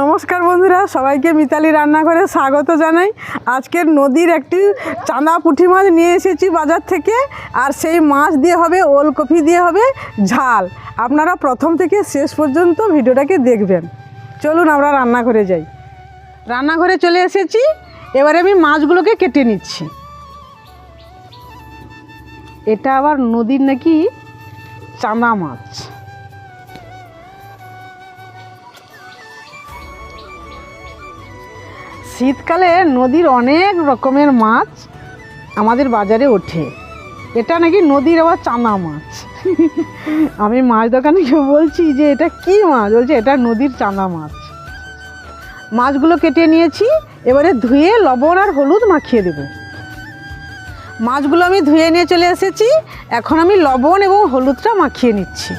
নমস্কার বন্ধুরা, সবাইকে মিতালি রান্নাঘরে স্বাগত জানাই। আজকের নদীর একটি চাঁদা পুঁটি মাছ নিয়ে এসেছি বাজার থেকে, আর সেই মাছ দিয়ে হবে ওলকপি, দিয়ে হবে ঝাল। আপনারা প্রথম থেকে শেষ পর্যন্ত ভিডিওটাকে দেখবেন। চলুন আমরা রান্নাঘরে যাই। রান্নাঘরে চলে এসেছি, এবারে আমি মাছগুলোকে কেটে নিচ্ছি। এটা আবার নদীর নাকি চাঁদা মাছ। শীতকালে নদীর অনেক রকমের মাছ আমাদের বাজারে ওঠে। এটা নাকি নদীর আবার চানা মাছ। আমি মাছ দোকানে গিয়ে বলছি যে, এটা কি মাছ? বলছে, এটা নদীর চানা মাছ। মাছগুলো কেটে নিয়েছি, এবারে ধুয়ে লবণ আর হলুদ মাখিয়ে দেব। মাছগুলো আমি ধুয়ে নিয়ে চলে এসেছি, এখন আমি লবণ এবং হলুদটা মাখিয়ে নিচ্ছি।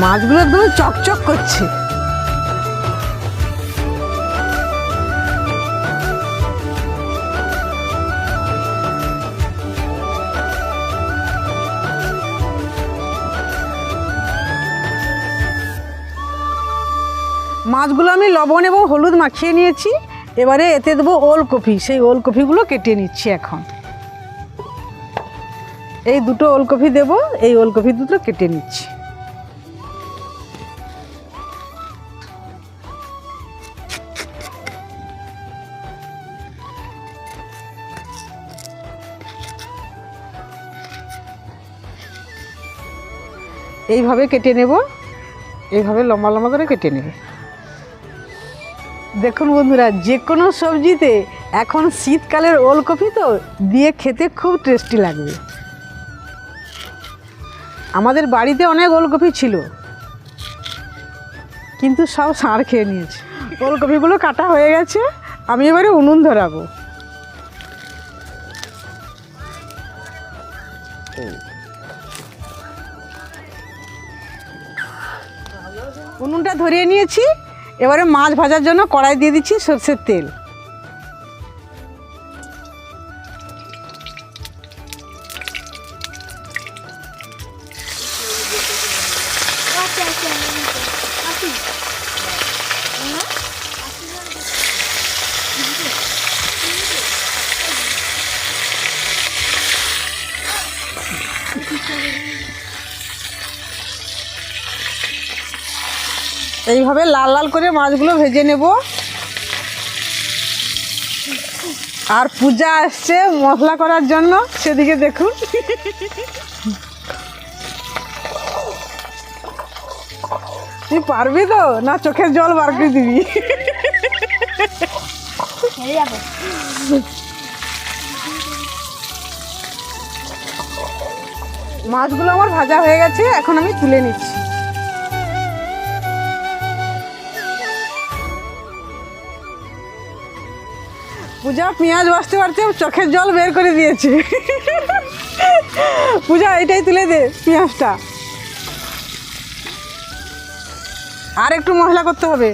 মাছগুলো একদম চকচক করছে। মাছগুলো আমি লবণ এবং হলুদ মাখিয়ে নিয়েছি। এবারে এতে দেবো ওলকপি। সেই ওলকপিগুলো কেটে নিচ্ছি এখন। এই দুটো ওলকপি দেবো, এই ওলকপি দুটো কেটে নিচ্ছি। এইভাবে কেটে নেব। এইভাবে লম্বা লম্বা করে কেটে নেবে। দেখুন বন্ধুরা যে কোনো সবজিতে এখন শীতকালের ওলকপি তো দিয়ে খেতে খুব টেস্টি লাগবে। আমাদের বাড়িতে অনেক ওলকপি ছিল, কিন্তু সব সার খেয়ে নিয়েছে। ওলকপিগুলো কাটা হয়ে গেছে, আমি এবারে উনুন ধরাবো। ধরিয়ে নিয়েছি। এবারে মাছ ভাজার জন্য কড়াই দিয়ে দিচ্ছি সর্ষের তেল। এইভাবে লাল লাল করে মাছগুলো ভেজে নেব। আর পূজা আসছে মশলা করার জন্য, সেদিকে দেখুন। তুই পারবি তো? না, চোখের জল বার করে দিবি। মাছগুলো আমার ভাজা হয়ে গেছে, এখন আমি তুলে নিচ্ছি। পূজা, পেঁয়াজ বাঁচতে পারতে চোখের জল বের করে দিয়েছি। পূজা, এটাই তুলে দে পেঁয়াজটা। আর একটু মশলা করতে হবে।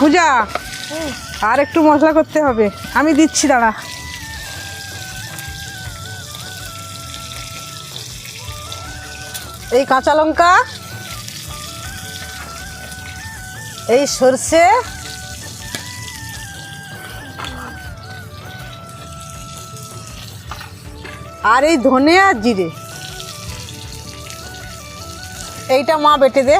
পূজা, আর একটু মশলা করতে হবে। আমি দিচ্ছি, দাঁড়া। এই কাঁচা লঙ্কা, এই সর্ষে আর এই ধনে আর জিরে। এইটা মা বেটে দে।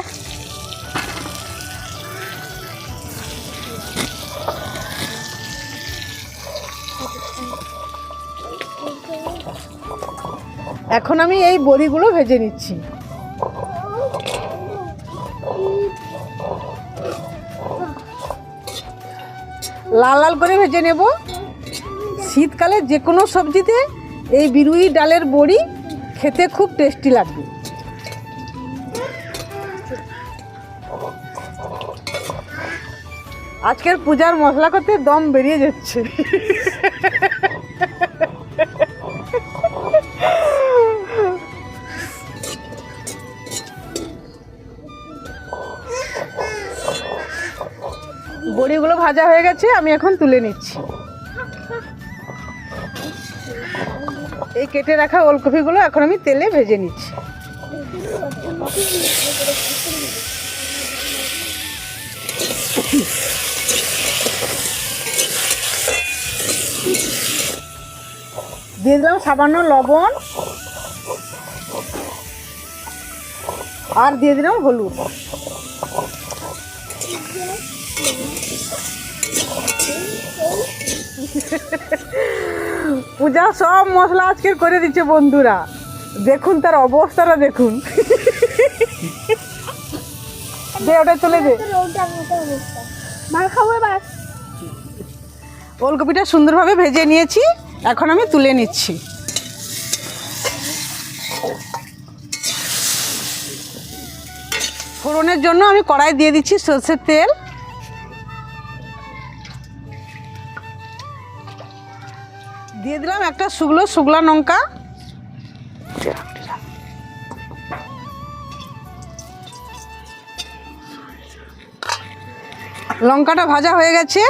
এখন আমি এই বড়িগুলো ভেজে নিচ্ছি। লাল লাল করে ভেজে নেব। শীতকালে যে কোনো সবজিতে এই বিরুই ডালের বড়ি খেতে খুব টেস্টি লাগবে। আজকের পূজার মশলা করতে দম বেরিয়ে যাচ্ছে। বড়িগুলো ভাজা হয়ে গেছে, আমি এখন তুলে নিচ্ছি। এই কেটে রাখা ওলকপিগুলো এখন আমি তেলে ভেজে নিচ্ছি। দিয়ে দিলাম সামান্য লবণ আর দিয়ে দিলাম হলুদ। পূজা সব মশলা আজকে করে দিচ্ছে বন্ধুরা। দেখুন তার অবস্থাটা দেখুন। দে ওটা চলে দে। মার খাব এবার। ওলকপিটা সুন্দরভাবে ভেজে নিয়েছি এখন আমি তুলে নিচ্ছি। ফোড়নের জন্য আমি কড়াই দিয়ে দিচ্ছি সর্ষের তেল। দিয়ে দিলাম একটা শুকনো শুকলা লঙ্কা। লঙ্কাটা ভাজা হয়ে গেছে।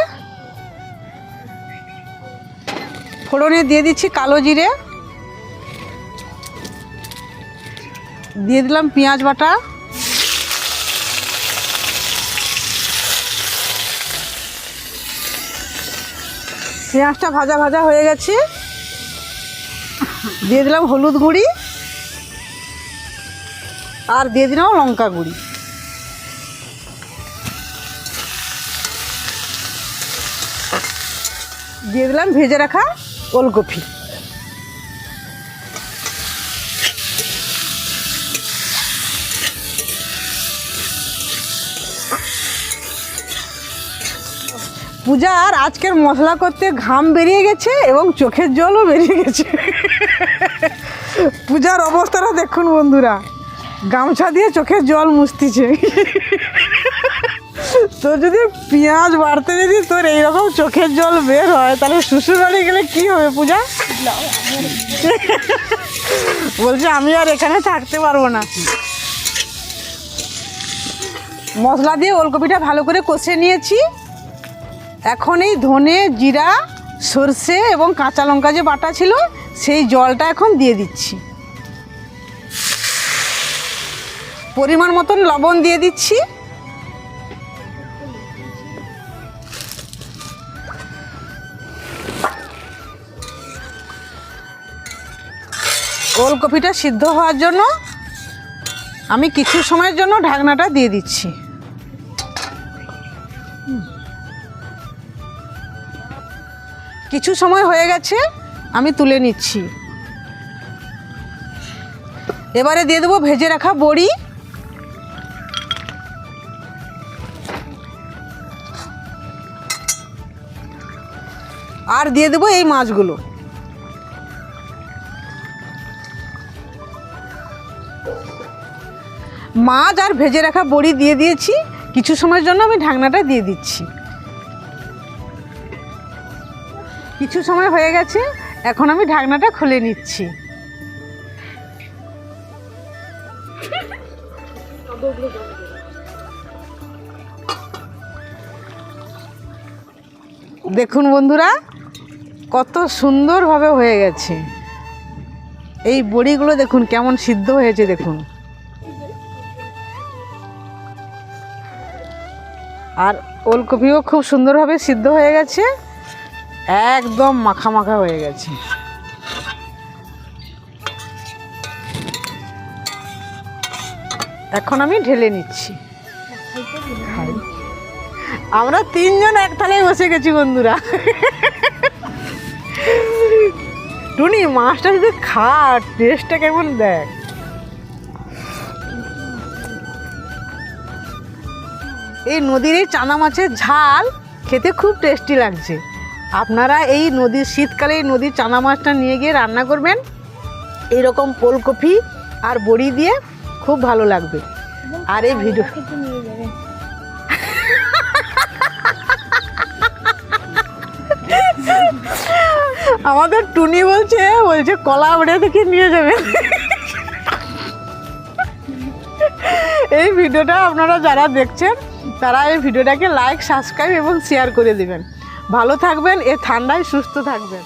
ফোড়নে দিয়ে দিচ্ছি কালো জিরে। দিয়ে দিলাম পেঁয়াজ বাটা। পেঁয়াজটা ভাজা ভাজা হয়ে গেছে। দিয়ে দিলাম হলুদ গুঁড়ি আর দিয়ে দিলাম লঙ্কা গুঁড়ি। দিয়ে দিলাম ভেজে রাখা ওলকপি। পূজার আজকের মশলা করতে ঘাম বেরিয়ে গেছে এবং চোখের জলও বেরিয়ে গেছে। পূজার অবস্থাটা দেখুন বন্ধুরা। গামছা দিয়ে চোখের জল মুছতিছে। তো যদি পেঁয়াজ বাড়তে যদি তোর এইরকম চোখের জল বের হয়, তাহলে শ্বশুর বাড়ি গেলে কি হবে পূজা? বলছে, আমি আর এখানে থাকতে পারব না। মশলা দিয়ে ওলকপিটা ভালো করে কষে নিয়েছি। এখন এই ধনে, জিরা, সর্ষে এবং কাঁচা লঙ্কা যে বাটা ছিল, সেই জলটা এখন দিয়ে দিচ্ছি। পরিমাণ মতন লবণ দিয়ে দিচ্ছি। ওলকপিটা সিদ্ধ হওয়ার জন্য আমি কিছু সময়ের জন্য ঢাকনাটা দিয়ে দিচ্ছি। কিছু সময় হয়ে গেছে, আমি তুলে নিচ্ছি। এবারে দিয়ে দেবো ভেজে রাখা বড়ি। আর দিয়ে দেবো এই মাছগুলো। মাছ আর ভেজে রাখা বড়ি দিয়ে দিয়েছি, কিছু সময়ের জন্য আমি ঢাকনাটা দিয়ে দিচ্ছি। কিছু সময় হয়ে গেছে, এখন আমি ঢাকনাটা খুলে নিচ্ছি। দেখুন বন্ধুরা, কত সুন্দরভাবে হয়ে গেছে। এই বড়িগুলো দেখুন, কেমন সিদ্ধ হয়েছে দেখুন। আর ওলকপিও খুব সুন্দরভাবে সিদ্ধ হয়ে গেছে। একদম মাখা মাখা হয়ে গেছে। এখন আমি ঢেলে নিচ্ছি। আমরা তিনজন এক থালায় বসে গেছি বন্ধুরা। টুনি, মাছটা যদি খা টেস্টটা কেমন দেখ? এই নদীর এই চানা মাছের ঝাল খেতে খুব টেস্টি লাগছে। আপনারা এই নদীর শীতকালে নদীর চানা মাছটা নিয়ে গিয়ে রান্না করবেন। এইরকম ফুলকপি আর বড়ি দিয়ে খুব ভালো লাগবে। আর এই ভিডিও আমাদের টুনি বলছে বলছে, কলা উড়ে থেকে নিয়ে যাবে। এই ভিডিওটা আপনারা যারা দেখছেন, তারা এই ভিডিওটাকে লাইক সাবস্ক্রাইব এবং শেয়ার করে দিবেন। ভালো থাকবেন এ ঠান্ডায় সুস্থ থাকবেন।